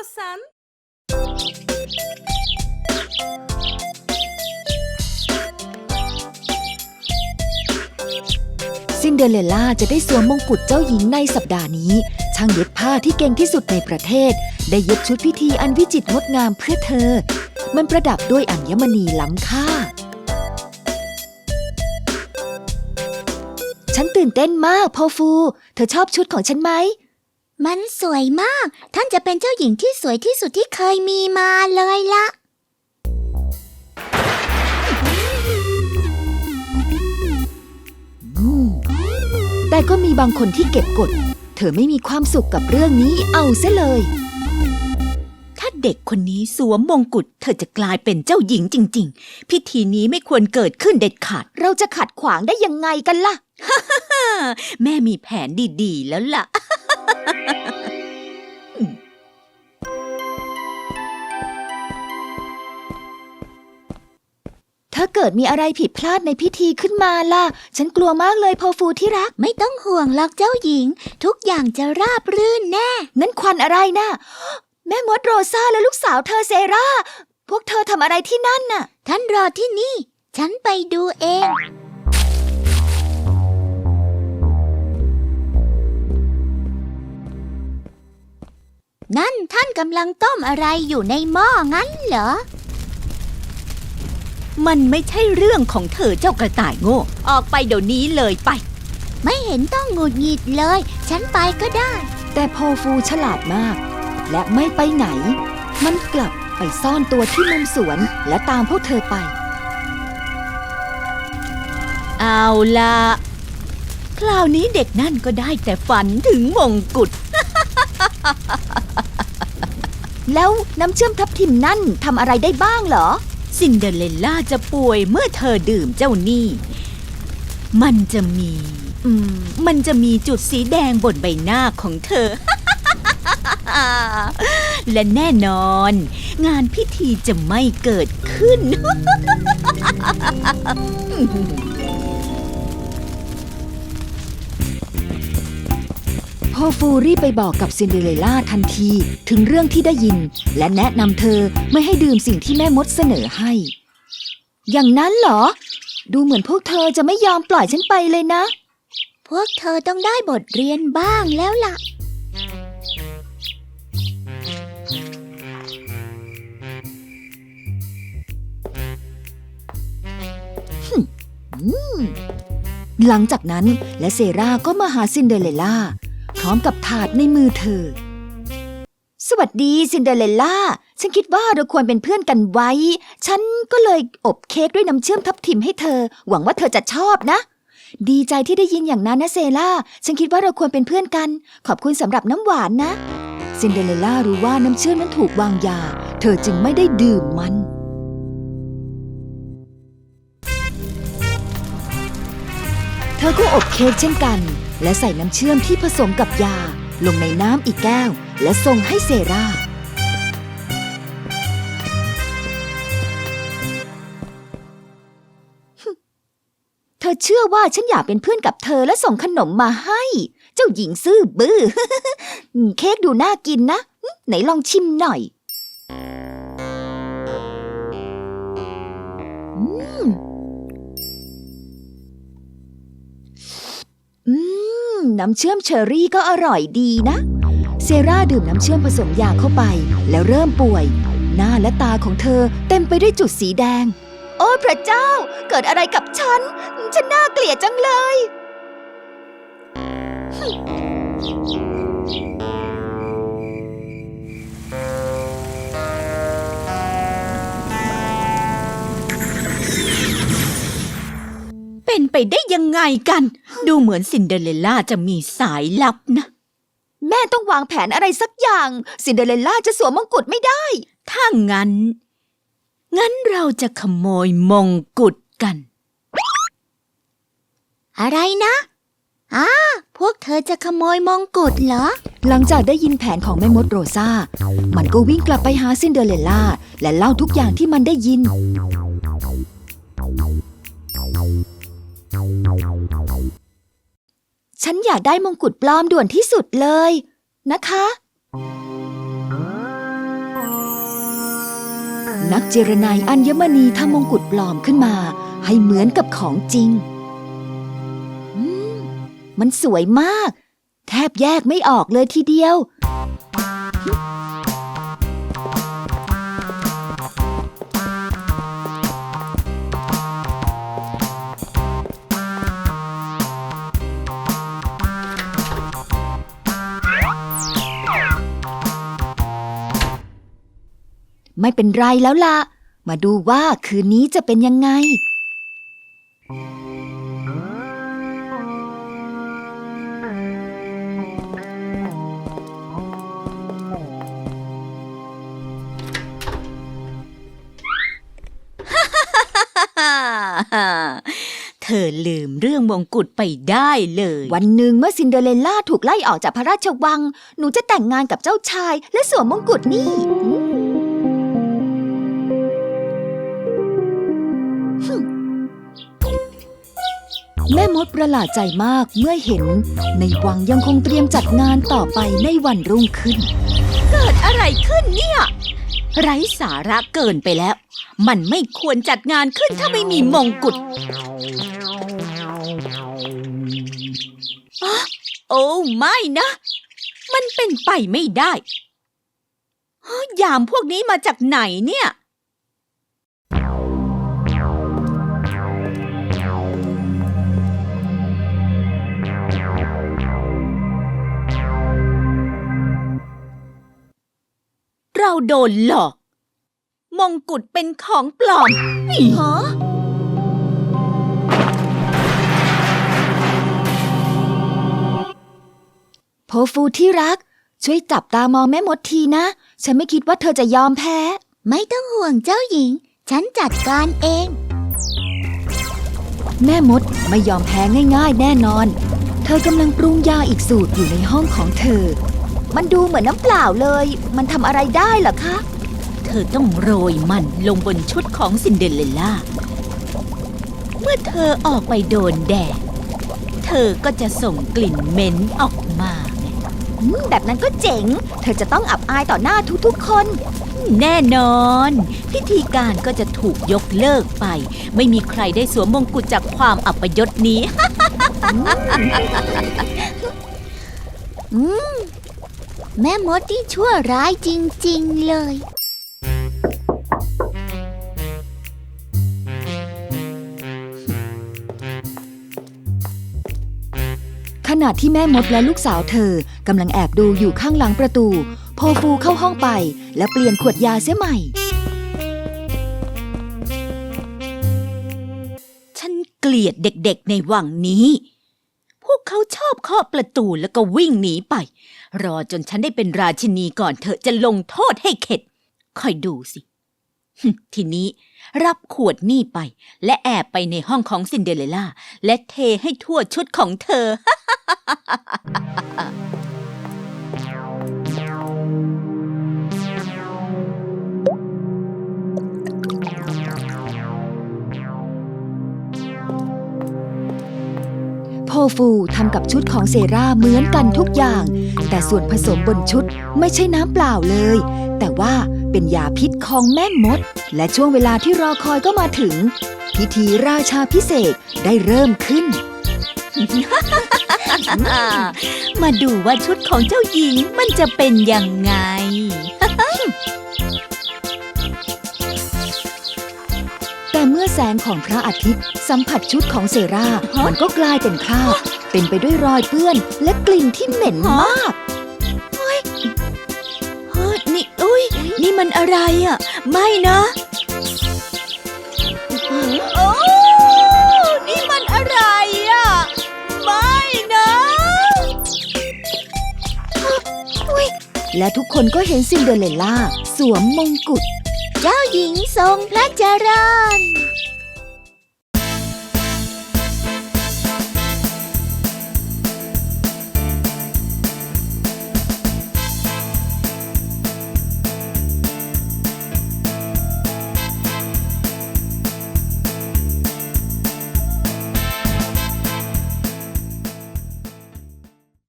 istiyorsan. ซินเดอเรลล่าจะได้สวมมงกุฎเจ้าหญิงในสัปดาห์นี้ ช่างเย็บผ้าที่เก่งที่สุดในประเทศ ได้เย็บชุดพิธีอันวิจิตรงดงามเพื่อเธอ มันประดับด้วยอัญมณีล้ำค่า ฉันตื่นเต้นมากพอฟู เธอชอบชุดของฉันไหม มันสวยมาก ท่านจะเป็นเจ้าหญิงที่สวยที่สุดที่เคยมีมาเลยละ แต่ก็มีบางคนที่เก็บกด เธอไม่มีความสุขกับเรื่องนี้เอาเสียเลย ถ้าเด็กคนนี้สวมมงกุฎเธอจะกลายเป็นเจ้าหญิงจริง ๆ พิธีนี้ไม่ควรเกิดขึ้นเด็ดขาด เราจะขัดขวางได้ยังไงกันล่ะ แม่มีแผนดีๆ แล้วล่ะ ถ้าเกิดมีอะไรผิดพลาดในพิธีขึ้นมาล่ะ ฉันกลัวมากเลยพอฟูที่รัก ไม่ต้องห่วงหรอกเจ้าหญิง ทุกอย่างจะราบรื่นแน่ นั่นควันอะไรน่ะ แม่มดโรซาและลูกสาวเธอเซรา พวกเธอทำอะไรที่นั่นน่ะ ท่านรอที่นี่ ฉันไปดูเอง นั่นท่านกำลังต้มอะไรอยู่ในหม้องั้นเหรอ มันไม่ใช่เรื่องของเธอเจ้ากระต่ายโง่ ออกไปเดี๋ยวนี้เลยไป ไม่เห็นต้องหงุดหงิดเลย ฉันไปก็ได้ แต่พอฟูฉลาดมาก และไม่ไปไหน มันกลับไปซ่อนตัวที่มุมสวนและตามพวกเธอไป เอาละคราวนี้เด็กนั่นก็ได้แต่ฝันถึงมงกุฎ แล้วน้ำเชื่อมทับทิมนั่นทำอะไรได้บ้างเหรอ ซินเดอเรลล่าจะป่วยเมื่อเธอดื่มเจ้านี่ มันจะมีอืมมันจะมีจุดสีแดงบนใบหน้าของเธอ และแน่นอน งานพิธีจะไม่เกิดขึ้น พอฟูรีบไปบอกกับซินเดอเรลล่าทันทีถึงเรื่องที่ได้ยิน และแนะนำเธอไม่ให้ดื่มสิ่งที่แม่มดเสนอให้ อย่างนั้นเหรอ ดูเหมือนพวกเธอจะไม่ยอมปล่อยฉันไปเลยนะ พวกเธอต้องได้บทเรียนบ้างแล้วล่ะ หลังจากนั้นและเซราก็มาหาซินเดอเรลล่า พร้อมกับถาดในมือเธอ สวัสดีซินเดอเรลล่า ฉันคิดว่าเราควรเป็นเพื่อนกันไว้ ฉันก็เลยอบเค้กด้วยน้ำเชื่อมทับทิมให้เธอ หวังว่าเธอจะชอบนะ ดีใจที่ได้ยินอย่างนั้นนะเซราฉันคิดว่าเราควรเป็นเพื่อนกัน ขอบคุณสำหรับน้ำหวานนะ ซินเดอเรลล่ารู้ว่าน้ำเชื่อมนั้นถูกวางยา เธอจึงไม่ได้ดื่มมัน เธอก็อบเค้กเช่นกัน และใส่น้ำเชื่อมที่ผสมกับยา ลงในน้ำอีกแก้ว และส่งให้เซราเธอเชื่อว่าฉันอยากเป็นเพื่อนกับเธอและส่งขนมมาให้ เจ้าหญิงซื่อบื้อ เค้กดูน่ากินนะ ไหนลองชิมหน่อย น้ำเชื่อมเชอรี่ก็อร่อยดีนะ เซราดื่มน้ำเชื่อมผสมยาเข้าไป แล้วเริ่มป่วย หน้าและตาของเธอเต็มไปด้วยจุดสีแดง โอ้พระเจ้า เกิดอะไรกับฉัน ฉันน่าเกลียดจังเลย เป็นไปได้ยังไงกัน ดูเหมือนซินเดอเรลล่าจะมีสายลับนะ แม่ต้องวางแผนอะไรสักอย่าง ซินเดอเรลล่าจะสวมมงกุฎไม่ได้ ถ้างั้น งั้นเราจะขโมยมงกุฎกัน อะไรนะอ้าพวกเธอจะขโมยมงกุฎเหรอ หลังจากได้ยินแผนของแม่มดโรซามันก็วิ่งกลับไปหาซินเดอเรลล่า และเล่าทุกอย่างที่มันได้ยิน ฉันอยากได้มงกุฎปลอมด่วนที่สุดเลย นะคะ นักเจรนายอัญมณีทำมงกุฎปลอมขึ้นมา ให้เหมือนกับของจริงมมันสวยมาก แทบแยกไม่ออกเลยทีเดียว ไม่เป็นไรแล้วล่ะ มาดูว่าคืนนี้จะเป็นยังไง เธอลืมเรื่องมงกุฎไปได้เลย วันหนึ่งเมื่อซินเดอเรลล่าถูกไล่ออกจากพระราชวัง หนูจะแต่งงานกับเจ้าชายและสวมมงกุฎนี่ แม่มดประหลาดใจมากเมื่อเห็น ในวังยังคงเตรียมจัดงานต่อไปในวันรุ่งขึ้น เกิดอะไรขึ้นเนี่ย ไร้สาระเกินไปแล้ว มันไม่ควรจัดงานขึ้นถ้าไม่มีมงกุฎอ๊ะโอ้ไม่นะ มันเป็นไปไม่ได้เฮ้ยยามพวกนี้มาจากไหนเนี่ย โดนหลอก มงกุฎเป็นของปลอมฮะโพฟูที่รัก ช่วยจับตามองแม่มดทีนะ ฉันไม่คิดว่าเธอจะยอมแพ้ ไม่ต้องห่วงเจ้าหญิง ฉันจัดการเอง แม่มดไม่ยอมแพ้ง่าย ๆ แน่นอน เธอกำลังปรุงยาอีกสูตรอยู่ในห้องของเธอ มันดูเหมือนน้ำเปล่าเลย มันทำอะไรได้เหรอคะ เธอต้องโรยมันลงบนชุดของซินเดอเรลล่า เมื่อเธอออกไปโดนแดด เธอก็จะส่งกลิ่นเหม็นออกมาไงอืมแบบนั้นก็เจ๋ง เธอจะต้องอับอายต่อหน้าทุกๆคน แน่นอน พิธีการก็จะถูกยกเลิกไป ไม่มีใครได้สวมมงกุฎจากความอัปยศนี้ อืม แม่มดที่ชั่วร้ายจริง ๆ เลย ขณะที่แม่มดและลูกสาวเธอกำลังแอบดูอยู่ข้างหลังประตู โพฟูเข้าห้องไปและเปลี่ยนขวดยาเสียใหม่ ฉันเกลียดเด็กๆในวังนี้ พวกเขาชอบเคาะประตูแล้วก็วิ่งหนีไป รอจนฉันได้เป็นราชินีก่อนเธอจะลงโทษให้เข็ด คอยดูสิ ทีนี้รับขวดนี่ไป และแอบไปในห้องของซินเดอเรลล่า และเทให้ทั่วชุดของเธอ โพฟูทำกับชุดของเซราเหมือนกันทุกอย่าง แต่ส่วนผสมบนชุดไม่ใช่น้ำเปล่าเลย แต่ว่าเป็นยาพิษของแม่มด และช่วงเวลาที่รอคอยก็มาถึง พิธีราชาพิเศษได้เริ่มขึ้น มาดูว่าชุดของเจ้าหญิงมันจะเป็นยังไง แต่เมื่อแสงของพระอาทิตย์ สัมผัสชุดของเซรามันก็กลายเป็นคราบเต็มไปด้วยรอยเปื้อน และกลิ่นที่เหม็นมากเฮ้ยนี่อุ้ยนี่มันอะไรอะ ไม่นะโอ้นี่มันอะไรอะ ไม่นะและทุกคนก็เห็นซินเดอเรลล่า สวมมงกุฎเจ้าหญิงทรงพระเจริญ